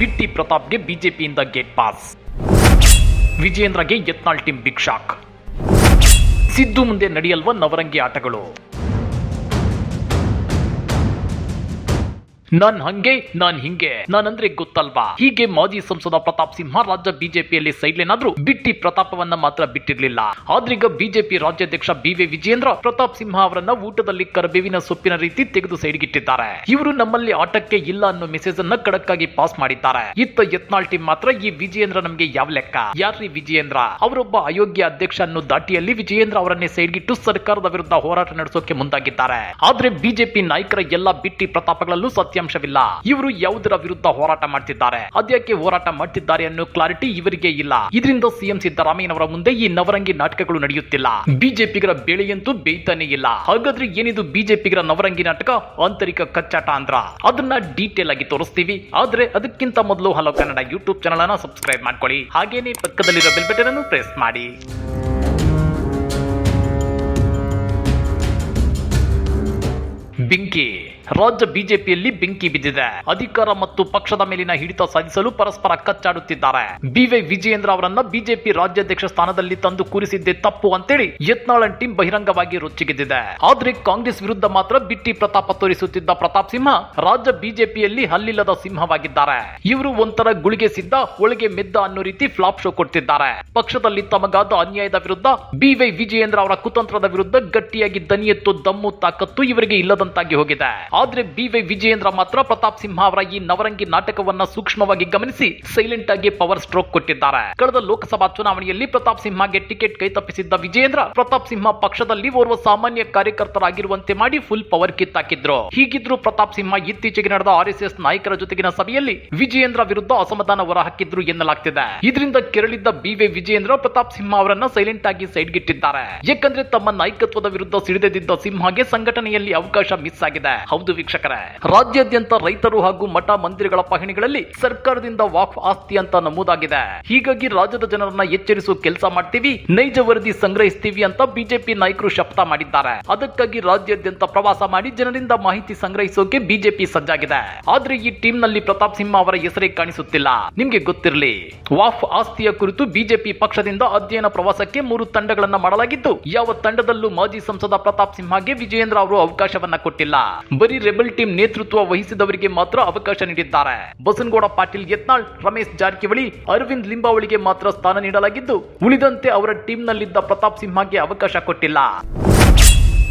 ಬಿಟ್ಟಿ ಪ್ರತಾಪ್ಗೆ ಬಿಜೆಪಿಯಿಂದ gate pass. ವಿಜೇಂದ್ರಗೆ Yatnal team big shock. Siddu ಮುಂದೆ ನಡೆಯಲ್ವ ನವರಂಗಿ ಆಟಗಳು. ನಾನ್ ಹಂಗೆ, ನಾನ್ ಹಿಂಗೆ. ನಾನಂದ್ರೆ ಗೊತ್ತಲ್ವಾ? ಹೀಗೆ ಮಾಜಿ ಸಂಸದ ಪ್ರತಾಪ್ ಸಿಂಹ ರಾಜ್ಯ ಬಿಜೆಪಿಯಲ್ಲಿ ಸೈಡ್ಲೇನಾದ್ರೂ ಬಿಟ್ಟಿ ಪ್ರತಾಪವನ್ನ ಮಾತ್ರ ಬಿಟ್ಟಿರ್ಲಿಲ್ಲ. ಆದ್ರೀಗ ಬಿಜೆಪಿ ರಾಜ್ಯಾಧ್ಯಕ್ಷ ಬಿ ವಿ ವಿಜೇಂದ್ರ ಪ್ರತಾಪ್ ಸಿಂಹ ಅವರನ್ನ ಊಟದಲ್ಲಿ ಕರಬೇವಿನ ಸೊಪ್ಪಿನ ರೀತಿ ತೆಗೆದು ಸೈಡ್ಗಿಟ್ಟಿದ್ದಾರೆ. ಇವರು ನಮ್ಮಲ್ಲಿ ಆಟಕ್ಕೆ ಇಲ್ಲ ಅನ್ನೋ ಮೆಸೇಜ್ ಅನ್ನ ಖಡಕ್ ಪಾಸ್ ಮಾಡಿದ್ದಾರೆ. ಇತ್ತ ಯತ್ನಾಳ್ ಟೀಮ್ ಮಾತ್ರ ಈ ವಿಜಯೇಂದ್ರ ನಮ್ಗೆ ಯಾವ ಲೆಕ್ಕ? ಯಾರ್ರಿ ವಿಜಯೇಂದ್ರ? ಅವರೊಬ್ಬ ಅಯೋಗ್ಯ ಅಧ್ಯಕ್ಷ ಅನ್ನೋ ದಾಟಿಯಲ್ಲಿ ವಿಜಯೇಂದ್ರ ಅವರನ್ನೇ ಸೈಡ್ಗಿಟ್ಟು ಸರ್ಕಾರದ ವಿರುದ್ಧ ಹೋರಾಟ ನಡೆಸೋಕೆ ಮುಂದಾಗಿದ್ದಾರೆ. ಆದ್ರೆ ಬಿಜೆಪಿ ನಾಯಕರ ಎಲ್ಲಾ ಬಿಟ್ಟಿ ಪ್ರತಾಪಗಳಲ್ಲೂ ಸತ್ಯಾಂಶವಿಲ್ಲ ಇವರು ಯಾವುದರ ವಿರುದ್ಧ ಹೋರಾಟ ಮಾಡ್ತಿದ್ದಾರೆ. ಅದ್ಯಾಕೆ ಹೋರಾಟ ಮಾಡ್ತಿದ್ದಾರೆ ಅನ್ನೋ ಕ್ಲಾರಿಟಿ ಇವರಿಗೆ ಇಲ್ಲ. ಇದರಿಂದ ಸಿಎಂ ಸಿದ್ದರಾಮಯ್ಯನವರ ಮುಂದೆ ಈ ನವರಂಗಿ ನಾಟಕಗಳು ನಡೆಯುತ್ತಿಲ್ಲ. ಬಿಜೆಪಿಗರ ಬೆಳೆಯಂತೂ ಬೇಯ್ತಾನೆ ಇಲ್ಲ. ಹಾಗಾದ್ರೆ ಏನಿದು ಬಿಜೆಪಿಗರ ನವರಂಗಿ ನಾಟಕ? ಆಂತರಿಕ ಕಚ್ಚಾಟ ಅಂದ್ರ. ಅದನ್ನ ಡೀಟೇಲ್ ಆಗಿ ತೋರಿಸ್ತೀವಿ. ಆದ್ರೆ ಅದಕ್ಕಿಂತ ಮೊದಲು ಹಲೋ ಕನ್ನಡ ಯೂಟ್ಯೂಬ್ ಚಾನಲ್ ಅನ್ನ ಸಬ್ಸ್ಕ್ರೈಬ್ ಮಾಡ್ಕೊಳ್ಳಿ. ಹಾಗೇನೆ ಪಕ್ಕದಲ್ಲಿರೋ ಬೆಲ್ ಬಟನ್ ಅನ್ನು ಪ್ರೆಸ್ ಮಾಡಿ. ಬೆಂಕಿ. ರಾಜ್ಯ ಬಿಜೆಪಿಯಲ್ಲಿ ಬೆಂಕಿ ಬಿದ್ದಿದೆ. ಅಧಿಕಾರ ಮತ್ತು ಪಕ್ಷದ ಮೇಲಿನ ಹಿಡಿತ ಸಾಧಿಸಲು ಪರಸ್ಪರ ಕಚ್ಚಾಡುತ್ತಿದ್ದಾರೆ. ಬಿವೈ ವಿಜಯೇಂದ್ರ ಅವರನ್ನ ಬಿಜೆಪಿ ರಾಜ್ಯಾಧ್ಯಕ್ಷ ಸ್ಥಾನದಲ್ಲಿ ತಂದು ಕೂರಿಸಿದ್ದೇ ತಪ್ಪು ಅಂತೇಳಿ ಯತ್ನಾಳನ್ ಟೀಮ್ ಬಹಿರಂಗವಾಗಿ ರೊಚ್ಚಿಗೆದ್ದಿದೆ. ಆದ್ರೆ ಕಾಂಗ್ರೆಸ್ ವಿರುದ್ಧ ಮಾತ್ರ ಬಿಟ್ಟಿ ಪ್ರತಾಪ ತೋರಿಸುತ್ತಿದ್ದ ಪ್ರತಾಪ್ ಸಿಂಹ ರಾಜ್ಯ ಬಿಜೆಪಿಯಲ್ಲಿ ಹಲ್ಲಿಲ್ಲದ ಸಿಂಹವಾಗಿದ್ದಾರೆ. ಇವರು ಒಂಥರ ಗುಳಿಗೆ ಸಿದ್ದ ಒಳಗೆ ಮೆದ್ದ ಅನ್ನೋ ರೀತಿ ಫ್ಲಾಪ್ ಶೋ ಕೊಡ್ತಿದ್ದಾರೆ. ಪಕ್ಷದಲ್ಲಿ ತಮಗಾದ ಅನ್ಯಾಯದ ವಿರುದ್ಧ ಬಿವೈ ವಿಜಯೇಂದ್ರ ಅವರ ಕುತಂತ್ರದ ವಿರುದ್ಧ ಗಟ್ಟಿಯಾಗಿ ದನಿ ಎತ್ತು ದಮ್ಮು ತಾಕತ್ತು ಇವರಿಗೆ ಇಲ್ಲದಂತಾಗಿ ಹೋಗಿದೆ. ಆದ್ರೆ ಬಿವೈ ವಿಜಯೇಂದ್ರ ಮಾತ್ರ ಪ್ರತಾಪ್ ಸಿಂಹ ಅವರ ಈ ನವರಂಗಿ ನಾಟಕವನ್ನ ಸೂಕ್ಷ್ಮವಾಗಿ ಗಮನಿಸಿ ಸೈಲೆಂಟ್ ಆಗಿ ಪವರ್ ಸ್ಟ್ರೋಕ್ ಕೊಟ್ಟಿದ್ದಾರೆ. ಕಳೆದ ಲೋಕಸಭಾ ಚುನಾವಣೆಯಲ್ಲಿ ಪ್ರತಾಪ್ ಸಿಂಹಗೆ ಟಿಕೆಟ್ ಕೈತಪ್ಪಿಸಿದ್ದ ವಿಜಯೇಂದ್ರ, ಪ್ರತಾಪ್ ಸಿಂಹ ಪಕ್ಷದಲ್ಲಿ ಓರ್ವ ಸಾಮಾನ್ಯ ಕಾರ್ಯಕರ್ತರಾಗಿರುವಂತೆ ಮಾಡಿ ಫುಲ್ ಪವರ್ ಕಿತ್ತಾಕಿದ್ರು. ಹೀಗಿದ್ರು ಪ್ರತಾಪ್ ಸಿಂಹ ಇತ್ತೀಚೆಗೆ ನಡೆದ ಆರ್ ಎಸ್ ಎಸ್ ನಾಯಕರ ಜೊತೆಗಿನ ಸಭೆಯಲ್ಲಿ ವಿಜಯೇಂದ್ರ ವಿರುದ್ಧ ಅಸಮಾಧಾನ ಹೊರಹಾಕಿದ್ರು ಎನ್ನಲಾಗ್ತಿದೆ. ಇದರಿಂದ ಕೆರಳಿದ್ದ ಬಿವೈ ವಿಜಯೇಂದ್ರ, ಪ್ರತಾಪ್ ಸಿಂಹ ಅವರನ್ನ ಸೈಲೆಂಟ್ ಆಗಿ ಸೈಡ್ಗಿಟ್ಟಿದ್ದಾರೆ ಯಾಕಂದ್ರೆ ತಮ್ಮ ನಾಯಕತ್ವದ ವಿರುದ್ಧ ಸಿಡಿದೆದ್ದಿದ್ದ ಸಿಂಹಗೆ ಸಂಘಟನೆಯಲ್ಲಿ ಅವಕಾಶ ಮಿಸ್ ಆಗಿದೆ. ಹೌದು ವೀಕ್ಷಕರೇ. ರಾಜ್ಯಾದ್ಯಂತ ರೈತರು ಹಾಗೂ ಮಠ ಮಂದಿರಗಳ ಪಹಣಿಗಳಲ್ಲಿ ಸರ್ಕಾರದಿಂದ ವಾಕ್ ಆಸ್ತಿ ಅಂತ ನಮೂದಾಗಿದೆ. ಹೀಗಾಗಿ ರಾಜ್ಯದ ಜನರನ್ನ ಎಚ್ಚರಿಸುವ ಕೆಲಸ ಮಾಡ್ತೀವಿ, ನೈಜ ವರದಿ ಸಂಗ್ರಹಿಸ್ತೀವಿ ಅಂತ ಬಿಜೆಪಿ ನಾಯಕರು ಶಪಥ ಮಾಡಿದ್ದಾರೆ. ಅದಕ್ಕಾಗಿ ರಾಜ್ಯಾದ್ಯಂತ ಪ್ರವಾಸ ಮಾಡಿ ಜನರಿಂದ ಮಾಹಿತಿ ಸಂಗ್ರಹಿಸೋಕೆ ಬಿಜೆಪಿ ಸಜ್ಜಾಗಿದೆ. ಆದ್ರೆ ಈ ಟೀಮ್ನಲ್ಲಿ ಪ್ರತಾಪ್ ಸಿಂಹ ಅವರ ಹೆಸರೇ ಕಾಣಿಸುತ್ತಿಲ್ಲ. ನಿಮ್ಗೆ ಗೊತ್ತಿರಲಿ ವಾಫ್ ಆಸ್ತಿಯ ಕುರಿತು ಬಿಜೆಪಿ ಪಕ್ಷದಿಂದ ಅಧ್ಯಯನ ಪ್ರವಾಸಕ್ಕೆ ಮೂರು ತಂಡಗಳನ್ನ ಮಾಡಲಾಗಿದ್ದು, ಯಾವ ತಂಡದಲ್ಲೂ ಮಾಜಿ ಸಂಸದ ಪ್ರತಾಪ್ ಸಿಂಹಗೆ ವಿಜಯೇಂದ್ರ ಅವರು ಅವಕಾಶವನ್ನ ಕೊಟ್ಟಿಲ್ಲ. ಬರೀ ರೆಬಲ್ ಟೀಮ್ ನೇತೃತ್ವ ವಹಿಸಿದವರಿಗೆ ಮಾತ್ರ ಅವಕಾಶ ನೀಡಿದ್ದಾರೆ. ಬಸನಗೌಡ ಪಾಟೀಲ್ ಯತ್ನಾಳ್, ರಮೇಶ್ ಜಾರಕಿಹೊಳಿ, ಅರವಿಂದ್ ಲಿಂಬಾವಳಿಗೆ ಮಾತ್ರ ಸ್ಥಾನ ನೀಡಲಾಗಿದ್ದು, ಉಳಿದಂತೆ ಅವರ ಟೀಮ್ ನಲ್ಲಿದ್ದ ಪ್ರತಾಪ್ ಸಿಂಹಗೆ ಅವಕಾಶ ಕೊಟ್ಟಿಲ್ಲ.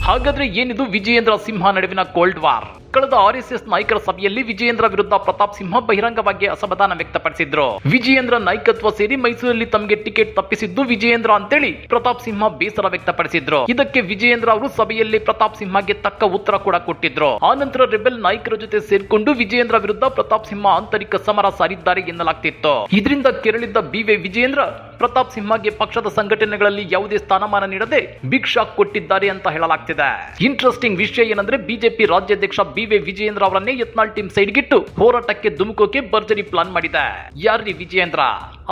ಹಾಗಾದ್ರೆ ಏನಿದು ವಿಜಯೇಂದ್ರ ಸಿಂಹ ನಡುವಿನ ಕೋಲ್ಡ್ ವಾರ್ ಕಳೆದ ಆರ್ ಎಸ್ ಎಸ್ ನಾಯಕರ ಸಭೆಯಲ್ಲಿ ವಿಜಯೇಂದ್ರ ವಿರುದ್ಧ ಪ್ರತಾಪ್ ಸಿಂಹ ಬಹಿರಂಗವಾಗಿ ಅಸಮಾಧಾನ ವ್ಯಕ್ತಪಡಿಸಿದ್ರು. ವಿಜಯೇಂದ್ರ ನಾಯಕತ್ವ ಸೇರಿ ಮೈಸೂರಲ್ಲಿ ತಮಗೆ ಟಿಕೆಟ್ ತಪ್ಪಿಸಿದ್ದು ವಿಜಯೇಂದ್ರ ಅಂತೇಳಿ ಪ್ರತಾಪ್ ಸಿಂಹ ಬೇಸರ ವ್ಯಕ್ತಪಡಿಸಿದ್ರು. ಇದಕ್ಕೆ ವಿಜಯೇಂದ್ರ ಅವರು ಸಭೆಯಲ್ಲಿ ಪ್ರತಾಪ್ ಸಿಂಹಗೆ ತಕ್ಕ ಉತ್ತರ ಕೂಡ ಕೊಟ್ಟಿದ್ರು. ಆನಂತರ ರೆಬೆಲ್ ನಾಯಕರ ಜೊತೆ ಸೇರಿಕೊಂಡು ವಿಜಯೇಂದ್ರ ವಿರುದ್ಧ ಪ್ರತಾಪ್ ಸಿಂಹ ಆಂತರಿಕ ಸಮರ ಸಾರಿದ್ದಾರೆ ಎನ್ನಲಾಗ್ತಿತ್ತು. ಇದರಿಂದ ಕೆರಳಿದ್ದ ಬಿವೆ ವಿಜಯೇಂದ್ರ ಪ್ರತಾಪ್ ಸಿಂಹಗೆ ಪಕ್ಷದ ಸಂಘಟನೆಗಳಲ್ಲಿ ಯಾವುದೇ ಸ್ಥಾನಮಾನ ನೀಡದೆ ಬಿಗ್ ಶಾಕ್ ಕೊಟ್ಟಿದ್ದಾರೆ ಅಂತ ಹೇಳಲಾಗ್ತಿದೆ. ಇಂಟ್ರೆಸ್ಟಿಂಗ್ ವಿಷಯ ಏನಂದ್ರೆ ಬಿಜೆಪಿ ರಾಜ್ಯಾಧ್ಯಕ್ಷ ಬಿವೆ ವಿಜಯೇಂದ್ರ ಅವರನ್ನೇ ಯತ್ನಾಳ್ ಟೀಮ್ ಸೈಡ್ಗಿಟ್ಟು ಹೋರಾಟಕ್ಕೆ ಧುಮುಕೋಕೆ ಭರ್ಜರಿ ಪ್ಲಾನ್ ಮಾಡಿದೆ. ಯಾರ್ರಿ ವಿಜಯೇಂದ್ರ?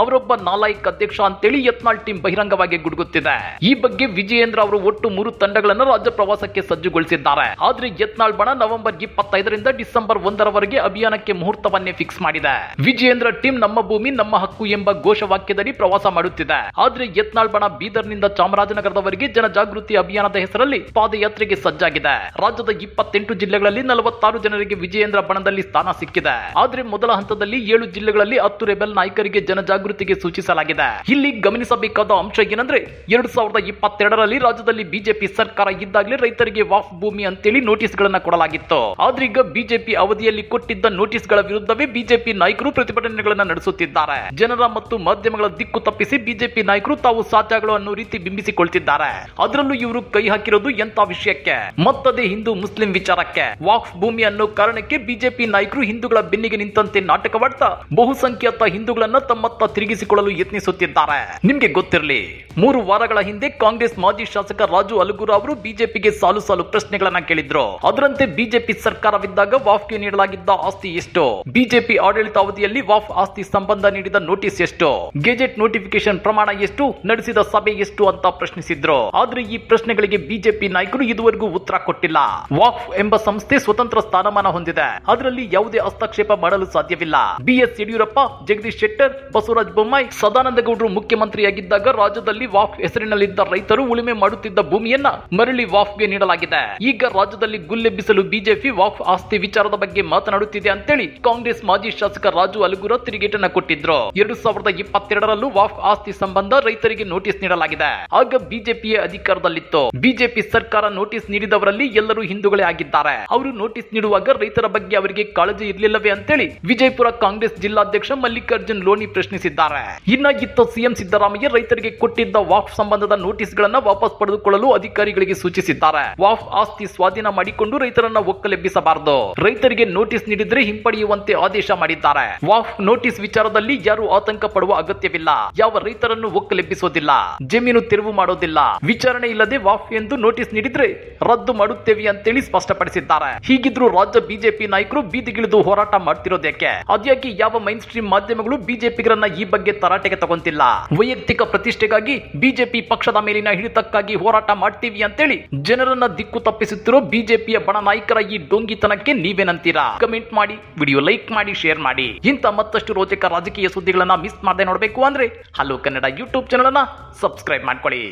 ಅವರೊಬ್ಬ ನಾಲಾಯಕ್ ಅಧ್ಯಕ್ಷ ಅಂತೇಳಿ ಯತ್ನಾಳ್ ಟೀಮ್ ಬಹಿರಂಗವಾಗಿ ಗುಡುಗುತ್ತಿದೆ. ಈ ಬಗ್ಗೆ ವಿಜಯೇಂದ್ರ ಅವರು ಒಟ್ಟು ಮೂರು ತಂಡಗಳನ್ನು ರಾಜ್ಯ ಪ್ರವಾಸಕ್ಕೆ ಸಜ್ಜುಗೊಳಿಸಿದ್ದಾರೆ. ಆದ್ರೆ ಯತ್ನಾಳ್ ಬಣ ನವೆಂಬರ್ ಇಪ್ಪತ್ತೈದರಿಂದ ಡಿಸೆಂಬರ್ ಒಂದರವರೆಗೆ ಅಭಿಯಾನಕ್ಕೆ ಮುಹೂರ್ತವನ್ನೇ ಫಿಕ್ಸ್ ಮಾಡಿದೆ. ವಿಜಯೇಂದ್ರ ಟೀಮ್ ನಮ್ಮ ಭೂಮಿ, ನಮ್ಮ ಹಕ್ಕು ಎಂಬ ಘೋಷವಾಕ್ಯದಡಿ ಪ್ರವಾಸ ಮಾಡುತ್ತಿದೆ. ಆದ್ರೆ ಯತ್ನಾಳ್ ಬಣ ಬೀದರ್ನಿಂದ ಚಾಮರಾಜನಗರದವರೆಗೆ ಜನಜಾಗೃತಿ ಅಭಿಯಾನದ ಹೆಸರಲ್ಲಿ ಪಾದಯಾತ್ರೆಗೆ ಸಜ್ಜಾಗಿದೆ. ರಾಜ್ಯದ ಇಪ್ಪತ್ತೆಂಟು ಜಿಲ್ಲೆಗಳಲ್ಲಿ ನಲವತ್ತಾರು ಜನರಿಗೆ ವಿಜಯೇಂದ್ರ ಬಣದಲ್ಲಿ ಸ್ಥಾನ ಸಿಕ್ಕಿದೆ. ಆದ್ರೆ ಮೊದಲ ಹಂತದಲ್ಲಿ ಏಳು ಜಿಲ್ಲೆಗಳಲ್ಲಿ ಹತ್ತು ರೆಬೆಲ್ ನಾಯಕರಿಗೆ ಜನಜಾಗೃತಿಗೆ ಸೂಚಿಸಲಾಗಿದೆ. ಇಲ್ಲಿ ಗಮನಿಸಬೇಕಾದ ಅಂಶ ಏನಂದ್ರೆ ಎರಡ್ ಸಾವಿರದ ರಾಜ್ಯದಲ್ಲಿ ಬಿಜೆಪಿ ಸರ್ಕಾರ ಇದ್ದಾಗಲೇ ರೈತರಿಗೆ ವಾಫ್ ಭೂಮಿ ಅಂತೇಳಿ ನೋಟಿಸ್ ಗಳನ್ನ ಕೊಡಲಾಗಿತ್ತು. ಆದ್ರೆ ಈಗ ಬಿಜೆಪಿ ಅವಧಿಯಲ್ಲಿ ಕೊಟ್ಟಿದ್ದ ನೋಟಿಸ್ಗಳ ವಿರುದ್ಧವೇ ಬಿಜೆಪಿ ನಾಯಕರು ಪ್ರತಿಭಟನೆಗಳನ್ನ ನಡೆಸುತ್ತಿದ್ದಾರೆ. ಜನರ ಮತ್ತು ಮಾಧ್ಯಮಗಳ ದಿಕ್ಕು ತಪ್ಪಿಸಿ ಬಿಜೆಪಿ ನಾಯಕರು ತಾವು ಸಾಧ್ಯಗಳು ಅನ್ನೋ ರೀತಿ ಬಿಂಬಿಸಿಕೊಳ್ತಿದ್ದಾರೆ. ಅದರಲ್ಲೂ ಇವರು ಕೈ ಹಾಕಿರೋದು ಎಂತ ವಿಷಯಕ್ಕೆ? ಮತ್ತದೇ ಹಿಂದೂ ಮುಸ್ಲಿಂ ವಿಚಾರಕ್ಕೆ. ವಾಫ್ ಭೂಮಿ ಅನ್ನೋ ಕಾರಣಕ್ಕೆ ಬಿಜೆಪಿ ನಾಯಕರು ಹಿಂದೂಗಳ ಬೆನ್ನಿಗೆ ನಿಂತಂತೆ ನಾಟಕವಾಡ್ತಾ ಬಹುಸಂಖ್ಯಾತ ಹಿಂದೂಗಳನ್ನ ತಮ್ಮತ್ತ ತಿರುಗಿಸಿಕೊಳ್ಳಲು ಯತ್ನಿಸುತ್ತಿದ್ದಾರೆ. ನಿಮ್ಗೆ ಗೊತ್ತಿರಲಿ, ಮೂರು ವಾರಗಳ ಹಿಂದೆ ಕಾಂಗ್ರೆಸ್ ಮಾಜಿ ಶಾಸಕ ರಾಜು ಅಲಗೂರು ಅವರು ಬಿಜೆಪಿಗೆ ಸಾಲು ಸಾಲು ಪ್ರಶ್ನೆಗಳನ್ನ ಕೇಳಿದ್ರು. ಅದರಂತೆ ಬಿಜೆಪಿ ಸರ್ಕಾರವಿದ್ದಾಗ ವಾಫ್ಗೆ ನೀಡಲಾಗಿದ್ದ ಆಸ್ತಿ ಎಷ್ಟು? ಬಿಜೆಪಿ ಆಡಳಿತ ಅವಧಿಯಲ್ಲಿ ವಾಫ್ ಆಸ್ತಿ ಸಂಬಂಧ ನೀಡಿದ ನೋಟಿಸ್ ಎಷ್ಟು? ಗೆಜೆಟ್ ನೋಟಿಫಿಕೇಶನ್ ಪ್ರಮಾಣ ಎಷ್ಟು? ನಡೆಸಿದ ಸಭೆ ಎಷ್ಟು ಅಂತ ಪ್ರಶ್ನಿಸಿದ್ರು. ಆದ್ರೆ ಈ ಪ್ರಶ್ನೆಗಳಿಗೆ ಬಿಜೆಪಿ ನಾಯಕರು ಇದುವರೆಗೂ ಉತ್ತರ ಕೊಟ್ಟಿಲ್ಲ. ವಾಫ್ ಎಂಬ ಸಂಸ್ಥೆ ಸ್ವತಂತ್ರ ಸ್ಥಾನಮಾನ ಹೊಂದಿದೆ. ಅದರಲ್ಲಿ ಯಾವುದೇ ಹಸ್ತಕ್ಷೇಪ ಮಾಡಲು ಸಾಧ್ಯವಿಲ್ಲ. ಬಿಎಸ್ ಯಡಿಯೂರಪ್ಪ, ಜಗದೀಶ್ ಶೆಟ್ಟರ್, ಬಸವರಾಜ ಬೊಮ್ಮಾಯಿ ಸದಾನಂದ ಗೌಡರು ಮುಖ್ಯಮಂತ್ರಿಯಾಗಿದ್ದಾಗ ರಾಜ್ಯದಲ್ಲಿ ವಾಫ್ ಹೆಸರಿನಲ್ಲಿದ್ದ ರೈತರು ಉಳುಮೆ ಮಾಡುತ್ತಿದ್ದ ಭೂಮಿಯನ್ನ ಮರಳಿ ವಾಫ್ಗೆ ನೀಡಲಾಗಿದೆ. ಈಗ ರಾಜ್ಯದಲ್ಲಿ ಗುಲ್ಲೆಬ್ಬಿಸಲು ಬಿಜೆಪಿ ವಾಫ್ ಆಸ್ತಿ ವಿಚಾರದ ಬಗ್ಗೆ ಮಾತನಾಡುತ್ತಿದೆ ಅಂತೇಳಿ ಕಾಂಗ್ರೆಸ್ ಮಾಜಿ ಶಾಸಕ ರಾಜು ಅಲಗುರ ತಿರುಗೇಟನ್ನ ಕೊಟ್ಟಿದ್ರು. ಎರಡು ಸಾವಿರದ ಇಪ್ಪತ್ತೆರಡರಲ್ಲೂ ವಾಫ್ ಆಸ್ತಿ ಸಂಬಂಧ ರೈತರಿಗೆ ನೋಟಿಸ್ ನೀಡಲಾಗಿದೆ. ಆಗ ಬಿಜೆಪಿಯ ಅಧಿಕಾರದಲ್ಲಿತ್ತು. ಬಿಜೆಪಿ ಸರ್ಕಾರ ನೋಟಿಸ್ ನೀಡಿದವರಲ್ಲಿ ಎಲ್ಲರೂ ಹಿಂದೂಗಳೇ ಆಗಿದ್ದಾರೆ. ಅವರು ನೋಟಿಸ್ ನೀಡುವಾಗ ರೈತರ ಬಗ್ಗೆ ಅವರಿಗೆ ಕಾಳಜಿ ಇರಲಿಲ್ಲವೇ ಅಂತೇಳಿ ವಿಜಯಪುರ ಕಾಂಗ್ರೆಸ್ ಜಿಲ್ಲಾಧ್ಯಕ್ಷ ಮಲ್ಲಿಕಾರ್ಜುನ್ ಲೋನಿ ಪ್ರಶ್ನಿಸಿದ್ದಾರೆ. ಇನ್ನ ಸಿಎಂ ಸಿದ್ದರಾಮಯ್ಯ ರೈತರಿಗೆ ಕೊಟ್ಟಿದ್ದ ವಾಫ್ ಸಂಬಂಧದ ನೋಟಿಸ್ ಗಳನ್ನ ವಾಪಸ್ ಪಡೆದುಕೊಳ್ಳಲು ಅಧಿಕಾರಿಗಳಿಗೆ ಸೂಚಿಸಿದ್ದಾರೆ. ವಾಫ್ ಆಸ್ತಿ ಸ್ವಾಧೀನ ಮಾಡಿಕೊಂಡು ರೈತರನ್ನ ಒಕ್ಕಲೆಬ್ಬಿಸಬಾರದು. ರೈತರಿಗೆ ನೋಟಿಸ್ ನೀಡಿದ್ರೆ ಹಿಂಪಡೆಯುವಂತೆ ಆದೇಶ ಮಾಡಿದ್ದಾರೆ. ವಾಫ್ ನೋಟಿಸ್ ವಿಚಾರದಲ್ಲಿ ಯಾರು ಆತಂಕ ಪಡುವ ಅಗತ್ಯವಿಲ್ಲ. ಯಾವ ರೈತರನ್ನು ಒಕ್ಕಲೆಬ್ಬಿಸೋದಿಲ್ಲ. ಜಮೀನು ತೆರವು ಮಾಡೋದಿಲ್ಲ. ವಿಚಾರಣೆ ಇಲ್ಲದೆ ವಾಫ್ ಎಂದು ನೋಟಿಸ್ ನೀಡಿದ್ರೆ ರದ್ದು ಮಾಡುತ್ತೇವೆ ಅಂತೇಳಿ ಸ್ಪಷ್ಟಪಡಿಸಿದ್ದಾರೆ. ಹೀಗಿದ್ರು ರಾಜ್ಯ ಬಿಜೆಪಿ ನಾಯಕರು ಬೀದಿಗಿಳಿದು ಹೋರಾಟ ಮಾಡ್ತಿರೋದಕ್ಕೆ ಅದ್ಯಾಕೆ ಯಾವ ಮೈನ್ ಸ್ಟ್ರೀಮ್ ಮಾಧ್ಯಮಗಳು ಬಿಜೆಪಿಗರನ್ನ ಈ ಬಗ್ಗೆ ತರಾಟೆಗೆ ತಗೊಂತಿಲ್ಲ? ವೈಯಕ್ತಿಕ ಪ್ರತಿಷ್ಠೆಗಾಗಿ ಬಿಜೆಪಿ ಪಕ್ಷದ ಮೇಲಿನ ಹಿಡಿತಕ್ಕಾಗಿ ಹೋರಾಟ ಮಾಡ್ತೀವಿ ಅಂತೇಳಿ ಜನರನ್ನ ದಿಕ್ಕು ತಪ್ಪಿಸುತ್ತಿರೋ ಬಿಜೆಪಿಯ ಬಣ ನಾಯಕರ ಈ ಡೊಂಗಿತನಕ್ಕೆ ನೀವೇನಂತೀರಾ? ಕಮೆಂಟ್ ಮಾಡಿ, ವಿಡಿಯೋ ಲೈಕ್ ಮಾಡಿ, ಶೇರ್ ಮಾಡಿ. ಇಂಥ ಮತ್ತಷ್ಟು ರೋಚಕ ರಾಜಕೀಯ ಸುದ್ದಿಗಳನ್ನ ಮಿಸ್ ಮಾಡದೆ ನೋಡಬೇಕು ಅಂದ್ರೆ ಹಲೋ ಕನ್ನಡ ಯೂಟ್ಯೂಬ್ ಚಾನಲ್ ಅನ್ನ ಸಬ್ಸ್ಕ್ರೈಬ್ ಮಾಡ್ಕೊಳ್ಳಿ.